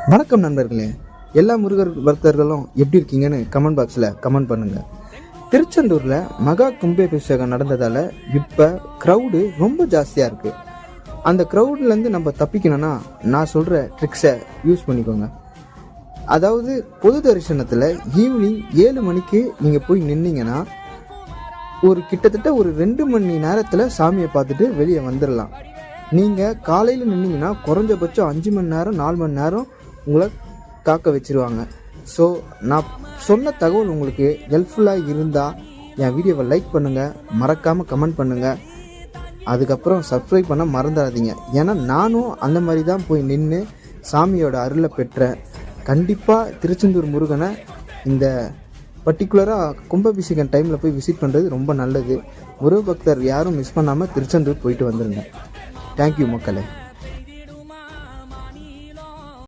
வணக்கம் நண்பர்களே. எல்லா முருகர் பக்தர்களும் எப்படி இருக்கீங்கன்னு கமெண்ட் பாக்ஸில் கமெண்ட் பண்ணுங்க. திருச்செந்தூரில் மகா கும்பாபிஷேகம் நடந்ததால் இப்போ க்ரௌடு ரொம்ப ஜாஸ்தியாக இருக்குது அந்த க்ரௌட்லேருந்து நம்ம தப்பிக்கணும்னா நான் சொல்கிற ட்ரிக்ஸை யூஸ் பண்ணிக்கோங்க. அதாவது பொது தரிசனத்தில் ஈவினிங் ஏழு மணிக்கு நீங்கள் போய் நின்னீங்கன்னா ஒரு கிட்டத்தட்ட ஒரு ரெண்டு மணி நேரத்தில் சாமியை பார்த்துட்டு வெளியே வந்துடலாம் நீங்கள் காலையில் நின்னீங்கன்னா குறைஞ்சபட்சம் அஞ்சு மணி நேரம் நாலு மணி நேரம் உங்களை காக்க வச்சிருவாங்க. ஸோ நான் சொன்ன தகவல் உங்களுக்கு ஹெல்ப்ஃபுல்லாக இருந்தால் என் வீடியோவை லைக் பண்ணுங்கள் மறக்காமல் கமெண்ட் பண்ணுங்கள் அதுக்கப்புறம் சப்ஸ்கிரைப் பண்ண மறந்துடாதீங்க. ஏன்னா நானும் அந்த மாதிரி தான் போய் நின்று சாமியோட அருளை பெற்றேன் கண்டிப்பாக திருச்செந்தூர் முருகனை இந்த பர்டிகுலராக கும்பாபிஷேகம் டைமில் போய் விசிட் பண்ணுறது ரொம்ப நல்லது. முருக பக்தர் யாரும் மிஸ் பண்ணாமல் திருச்செந்தூர் போயிட்டு வந்துருங்க. தேங்க்யூ மக்களே.